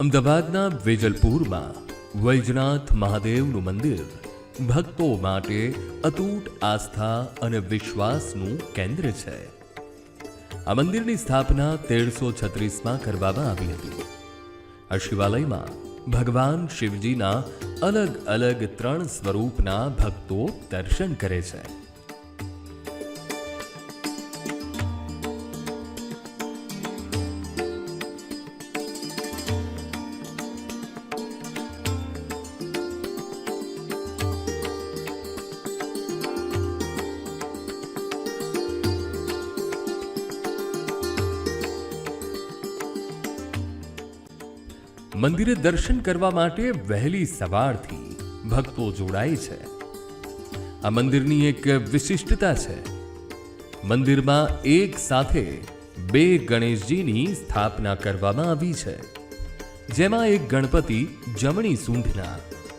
અમદાવાદના વેજલપુરમાં વૈજનાથ મહાદેવનું મંદિર ભક્તો માટે અતૂટ આસ્થા અને વિશ્વાસનું કેન્દ્ર છે. આ મંદિરની સ્થાપના તેરસો છત્રીસમાં કરવામાં આવી હતી. આ શિવાલયમાં ભગવાન શિવજીના અલગ અલગ ત્રણ સ્વરૂપના ભક્તો દર્શન કરે છે. મંદિરે દર્શન કરવા માટે વહેલી સવારથી ભક્તો જોડાય છે. આ મંદિરની એક વિશિષ્ટતા છે. મંદિરમાં એક સાથે બે ગણેશજીની સ્થાપના કરવામાં આવી છે. જેમાં એક ગણપતિ જમણી સૂંઢના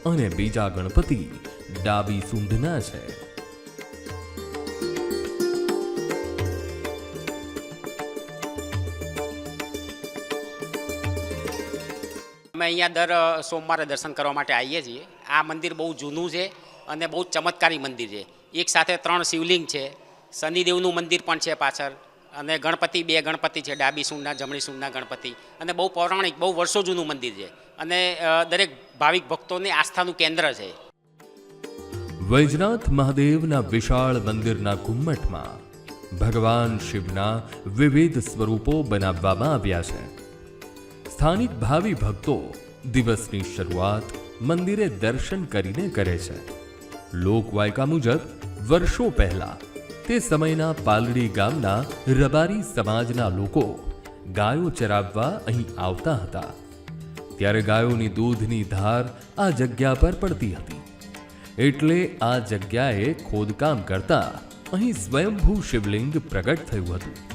અને બીજા ગણપતિ ડાબી સૂંઢના છે. અમે અહીંયા દર સોમવારે દર્શન કરવા માટે આવીએ છીએ. આ મંદિર બહુ જૂનું છે અને બહુ ચમત્કારી મંદિર છે. એક સાથે ત્રણ શિવલિંગ છે. શનિદેવનું મંદિર પણ છે પાછળ અને ગણપતિ, બે ગણપતિ છે, ડાબી સૂંઢના જમણી સૂંઢના ગણપતિ. અને બહુ પૌરાણિક, બહુ વર્ષો જૂનું મંદિર છે. અને દરેક ભાવિક ભક્તોની આસ્થાનું કેન્દ્ર છે. વૈજનાથ મહાદેવના વિશાળ મંદિરના ઘુમ્મટમાં ભગવાન શિવના વિવિધ સ્વરૂપો બનાવવામાં આવ્યા છે. સ્થાનિક ભાવિ ભક્તો દિવસની શરૂઆત મંદિરે દર્શન કરીને કરે છે. લોકવાયકા મુજબ વર્ષો પહેલા તે સમયના પાલડી ગામના રબારી સમાજના લોકો ગાયો ચરાવવા અહીં આવતા હતા. ત્યારે ગાયોની દૂધની ધાર આ જગ્યા પર પડતી હતી. એટલે આ જગ્યાએ ખોદકામ કરતા અહીં સ્વયંભૂ શિવલિંગ પ્રગટ થયું હતું.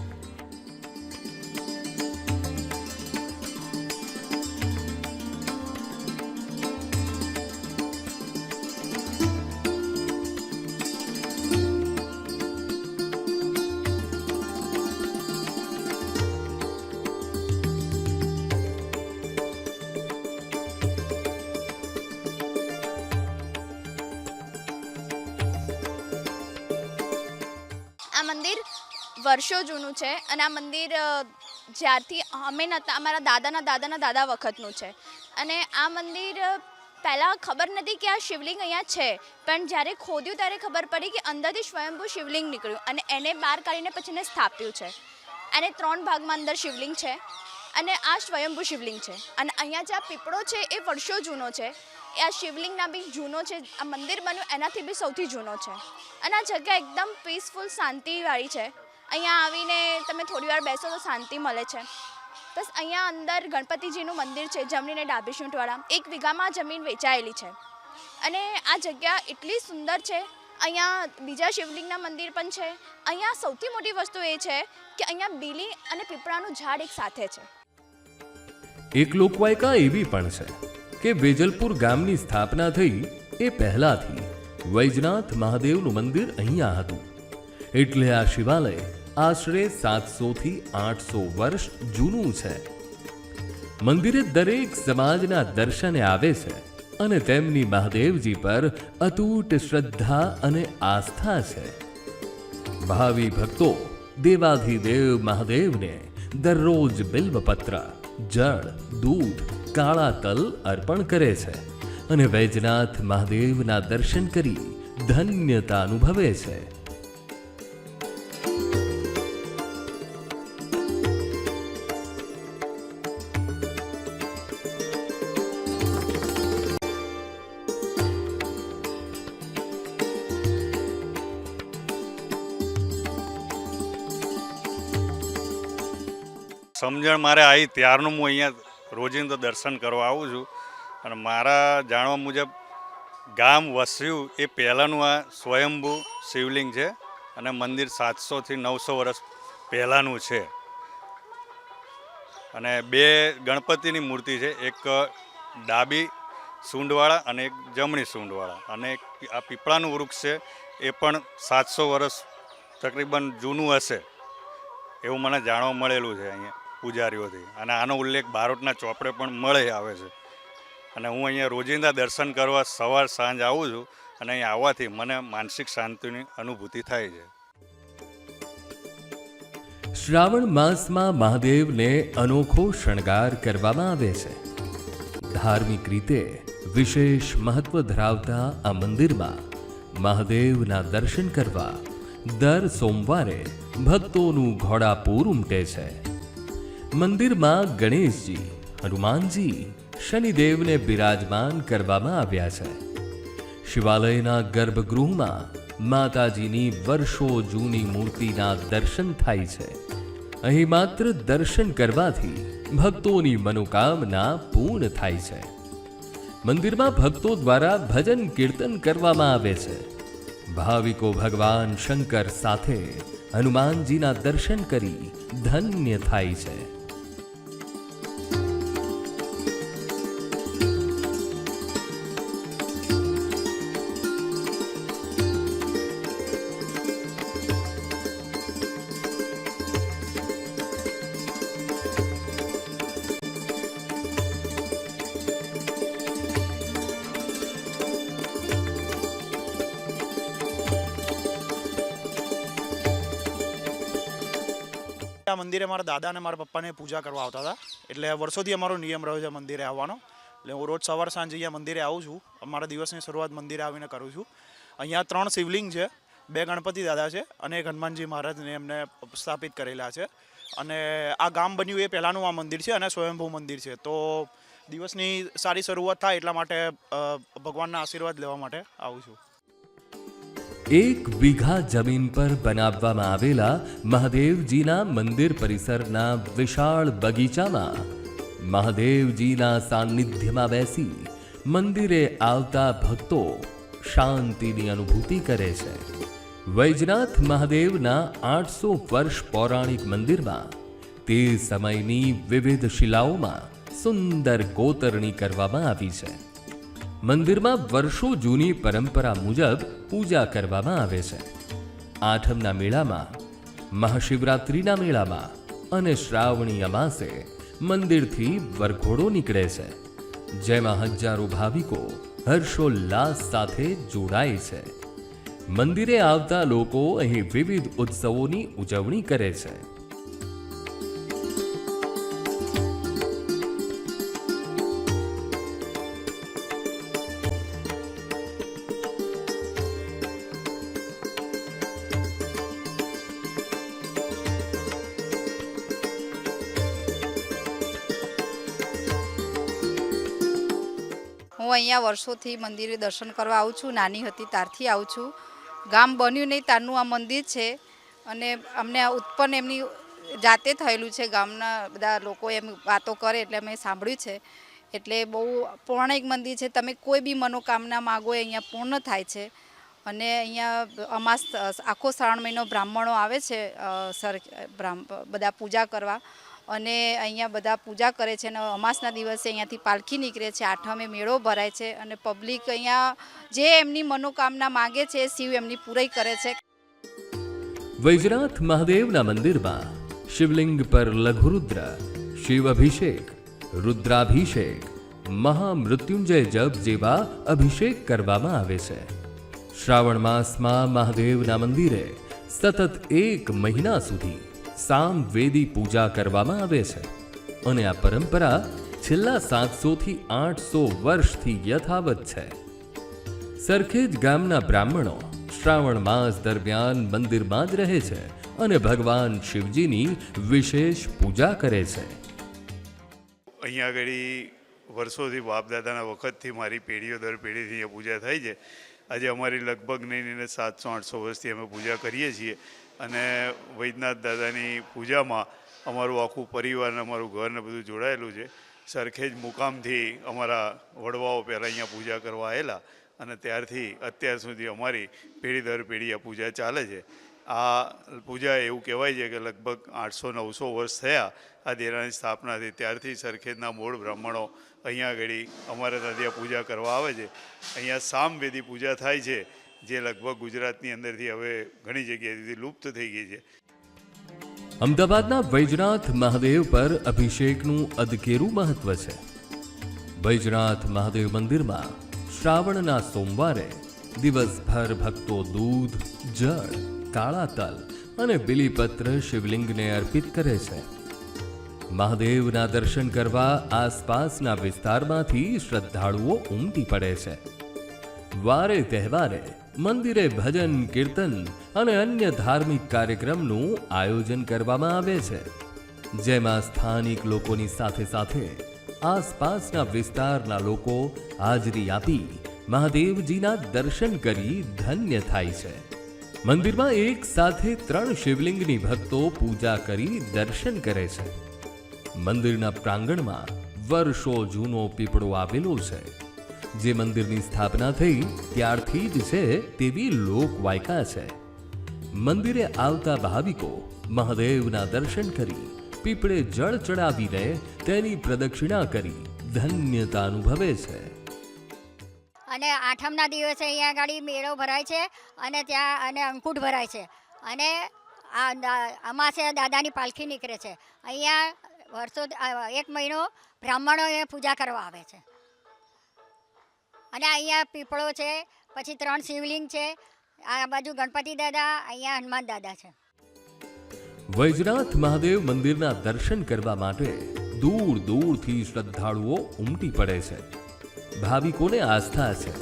વર્ષો જૂનું છે અને આ મંદિર જ્યારથી અમે નહોતા અમારા દાદાના દાદાના દાદા વખતનું છે. અને આ મંદિર પહેલાં ખબર નથી કે આ શિવલિંગ અહીંયા છે, પણ જ્યારે ખોદ્યું ત્યારે ખબર પડી કે અંદરથી સ્વયંભૂ શિવલિંગ નીકળ્યું અને એને બહાર કાઢીને પછી એને સ્થાપ્યું છે. અને ત્રણ ભાગમાં અંદર શિવલિંગ છે અને આ સ્વયંભૂ શિવલિંગ છે. અને અહીંયા જે આ પીપળો છે એ વર્ષો જૂનો છે. એ આ શિવલિંગના બી જૂનો છે, આ મંદિર બન્યું એનાથી બી સૌથી જૂનો છે. અને આ જગ્યા એકદમ પીસફુલ શાંતિવાળી છે. અહીંયા આવીને તમે થોડી વાર બેસો તો શાંતિ મળે છે. બસ અહીંયા અંદર ગણપતિજીનું મંદિર છે જમણી ને ડાબી શૂંટવાળા એક વીઘામાં જમીન વેચાયેલી છે. અને આ જગ્યા એટલી સુંદર છે. અહીંયા બીજા શિવલિંગના મંદિર પણ છે. અહીંયા સૌથી મોટી વસ્તુ એ છે કે અહીંયા બીલી અને પીપળાનું ઝાડ એક સાથે છે. એક લોકવાયકા એવી પણ છે કે વેજલપુર ગામની સ્થાપના થઈ એ પહેલાથી વૈજનાથ મહાદેવનું મંદિર અહીંયા હતું. એટલે આ શિવાલય આશરે સાતસોથી આઠસો વર્ષ જૂનું છે. મંદિરે દરેક સમાજના દર્શને આવે છે અને તેમની મહાદેવજી પર અતૂટ શ્રદ્ધા અને આસ્થા છે. ભાવિ ભક્તો, દેવાધિદેવ મહાદેવને દરરોજ બિલ્વપત્ર, જળ, દૂધ, કાળા તલ અર્પણ કરે છે અને વૈજનાથ મહાદેવના દર્શન કરી ધન્યતા અનુભવે છે. સમજણ મારે આવી ત્યારનું હું અહીંયા રોજિંદા દર્શન કરવા આવું છું. અને મારા જાણવા મુજબ ગામ વસ્યું એ પહેલાંનું આ સ્વયંભૂ શિવલિંગ છે અને મંદિર સાતસોથી નવસો વર્ષ પહેલાંનું છે. અને બે ગણપતિની મૂર્તિ છે, એક ડાબી સૂંઢવાળા અને એક જમણી સૂંઢવાળા અને આ પીપળાનું વૃક્ષ છે, એ પણ સાતસો વર્ષ તકરીબન જૂનું હશે એવું મને જાણવા મળેલું છે અહીંયા. પૂજારીઓથી અને આનો ઉલ્લેખ બારોટના ચોપડે પણ મળે આવે છે. અને હું અહીંયા રોજિંદા દર્શન કરવા સવાર સાંજ આવું છું અને અહીં આવવાથી મને માનસિક શાંતિની અનુભૂતિ થાય છે. શ્રાવણ માસમાં મહાદેવને અનોખો શણગાર કરવામાં આવે છે. ધાર્મિક રીતે વિશેષ મહત્વ ધરાવતા આ મંદિરમાં મહાદેવના દર્શન કરવા દર સોમવારે ભક્તોનું ઘોડાપૂર ઉમટે છે. મંદિરમાં ગણેશજી, હનુમાનજી, શનિદેવને બિરાજમાન કરવામાં આવ્યા છે. શિવાલયના ગર્ભગૃહમાં માતાજીની વર્ષો જૂની મૂર્તિના દર્શન થાય છે. અહીં માત્ર દર્શન કરવાથી ભક્તોની મનોકામના પૂર્ણ થાય છે. મંદિરમાં ભક્તો દ્વારા ભજન કીર્તન કરવામાં આવે છે. ભાવિકો ભગવાન શંકર સાથે હનુમાનજીના દર્શન કરી ધન્ય થાય છે. આ મંદિરે મારા દાદા અને મારા પપ્પાને પૂજા કરવા આવતા હતા. એટલે વર્ષોથી અમારો નિયમ રહ્યો છે મંદિરે આવવાનો. એટલે હું રોજ સવાર સાંજે અહીંયા મંદિરે આવું છું. અમારા દિવસની શરૂઆત મંદિરે આવીને કરું છું. અહીંયા ત્રણ શિવલિંગ છે, બે ગણપતિ દાદા છે અને એક હનુમાનજી મહારાજને એમને સ્થાપિત કરેલા છે. અને આ ગામ બન્યું એ પહેલાંનું આ મંદિર છે અને સ્વયંભૂ મંદિર છે. તો દિવસની સારી શરૂઆત થાય એટલા માટે ભગવાનના આશીર્વાદ લેવા માટે આવું છું. એક વીઘા જમીન પર બનાવવામાં આવેલા મહાદેવજીના મંદિર પરિસરના વિશાળ બગીચામાં મહાદેવજીના સાનિધ્યમાં બેસી મંદિરે આવતા ભક્તો શાંતિની અનુભૂતિ કરે છે. વૈજનાથ મહાદેવના આઠસો વર્ષ પૌરાણિક મંદિરમાં તે સમયની વિવિધ શિલાઓમાં સુંદર કોતરણી કરવામાં આવી છે. મંદિરમાં વર્ષો જૂની પરંપરા મુજબ પૂજા કરવામાં આવે છે. આઠમના મેળામાં, મહાશિવરાત્રિના મેળામાં અને શ્રાવણી અમાસે મંદિરથી વરઘોડો નીકળે છે. જેમાં હજારો ભાવિકો હર્ષોલ્લાસ સાથે જોડાય છે. મંદિરે આવતા લોકો અહીં વિવિધ ઉત્સવોની ઉજવણી કરે છે. હું અહીંયા વર્ષોથી મંદિરે દર્શન કરવા આવું છું, નાની હતી ત્યારથી આવું છું. ગામ બન્યું નહીં, ત્યારનું આ મંદિર છે. અને અમને ઉત્પન્ન એમની જાતે થયેલું છે, ગામના બધા લોકો એમ વાતો કરે એટલે અમે સાંભળ્યું છે. એટલે બહુ પૌરાણિક મંદિર છે, તમે કોઈ બી મનોકામના માગો અહીંયા પૂર્ણ થાય છે. અને અહીંયા અમાસ, આખો શ્રાવણ મહિનો બ્રાહ્મણો આવે છે સર, બ્રાહ્મ, બધા પૂજા કરવા. અને અહીંયા બધા પૂજા કરે છે અને અમાસના દિવસે અહીંયાથી પાલખી નીકળે છે. આઠમે મેળો ભરાય છે અને પબ્લિક અહીંયા જે એમની મનોકામના માગે છે શિવ એમની પૂરી કરે છે. વૈજનાથ મહાદેવના મંદિરમાં શિવલિંગ પર લઘુરુદ્ર, શિવ અભિષેક, રુદ્રાભિષેક, મહામૃત્યુંજય જપ જેવા અભિષેક કરવામાં આવે છે. શ્રાવણ માસમાં મહાદેવના મંદિરે સતત એક મહિના સુધી સામવેદી પૂજા કરવામાં આવે છે અને આ પરંપરા છેલ્લા સાતસોથી આઠસો વર્ષથી યથાવત છે. સરખેજ ગામના બ્રાહ્મણો શ્રાવણ માસ દરમિયાન મંદિરમાં જ રહે છે અને ભગવાન શિવજીની વિશેષ પૂજા કરે છે. અહીંયા આગળ વર્ષોથી બાપદાદાના વખતથી મારી પેઢીઓ દર પેઢીથી અહીંયા પૂજા થાય છે. આજે અમારી લગભગ નહીં નહીં સાતસો આઠસો વર્ષથી અમે પૂજા કરીએ છીએ. અને વૈદ્યનાથ દાદાની પૂજામાં અમારું આખું પરિવાર અને અમારું ઘર ને બધું જોડાયેલું છે. સરખેજ મુકામથી અમારા વડવાઓ પહેલાં અહીંયા પૂજા કરવા આવેલા અને ત્યારથી અત્યાર સુધી અમારી પેઢી દર પેઢી આ પૂજા ચાલે છે. આ પૂજા એવું કહેવાય છે કે લગભગ આઠસો નવસો વર્ષ થયા આ દેરાની સ્થાપનાથી. ત્યારથી સરખેજના મૂળ બ્રાહ્મણો અહીંયા આગળ અમારા ત્યાં પૂજા કરવા આવે છે. અહીંયા સામવેદી પૂજા થાય છે, જે લગભગ ગુજરાતની અંદરથી હવે ઘણી જગ્યાએથી લુપ્ત થઈ ગઈ છે. અમદાવાદના વૈજનાથ મહાદેવ પર અભિષેકનું અદકેરું મહત્વ છે. વૈજનાથ મહાદેવ મંદિરમાં શ્રાવણના સોમવારે દિવસભર ભક્તો દૂધ, જળ કાળા તલ અને બિલીપત્ર શિવલિંગને અર્પિત કરે છે. મહાદેવના દર્શન કરવા આસપાસના વિસ્તારમાંથી શ્રદ્ધાળુઓ ઉમટી પડે છે. વારે તહેવારે મંદિરે ભજન, કીર્તન અને અન્ય ધાર્મિક કાર્યક્રમનું આયોજન કરવામાં આવે છે. જેમાં સ્થાનિક લોકોની સાથે સાથે આસપાસના વિસ્તારના લોકો હાજરી આપી મહાદેવજીના દર્શન કરી ધન્ય થાય છે. મંદિરમાં એક સાથે ત્રણ શિવલિંગની ભક્તો પૂજા કરી દર્શન કરે છે. મંદિરના પ્રાંગણમાં વર્ષો જૂનો પીપળો આવેલો છે. જે મંદિરની સ્થાપના થઈ ત્યારથી જ છે તેવી લોકવાયકા છે. મંદિરે આવતા ભાવિકો મહાદેવના દર્શન કરી પીપળે જળ ચડાવીને તેની પ્રદક્ષિણા કરી ધન્યતા અનુભવે છે. અને આઠમના દિવસે અહીંયા ગાડી મેળો ભરાય છે અને ત્યાં અને અંકુટ ભરાય છે. અને આ અમાસે દાદાની પાલખી નીકળે છે. અહીંયા વર્ષો એક મહિનો બ્રાહ્મણો એ પૂજા કરવા આવે છે. અને અહીંયા પીપળો છે, પછી ત્રણ શિવલિંગ છે, આ બાજુ ગણપતિ દાદા, અહીંયા હનુમાન દાદા છે. વૈજનાથ મહાદેવ મંદિરના દર્શન કરવા માટે દૂર દૂરથી શ્રદ્ધાળુઓ ઉમટી પડે છે. ભાવિકોને આસ્થા છે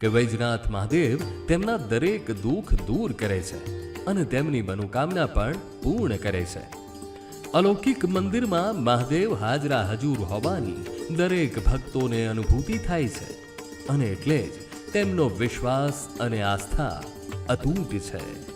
કે વૈજનાથ મહાદેવ તેમના દરેક દુઃખ દૂર કરે છે અને તેમની મનોકામના પણ પૂર્ણ કરે છે. અલૌકિક મંદિરમાં મહાદેવ હાજરા હજુર હોવાની દરેક ભક્તોને અનુભૂતિ થાય છે અને એટલે જ તેમનો વિશ્વાસ અને આસ્થા અતૂટ છે.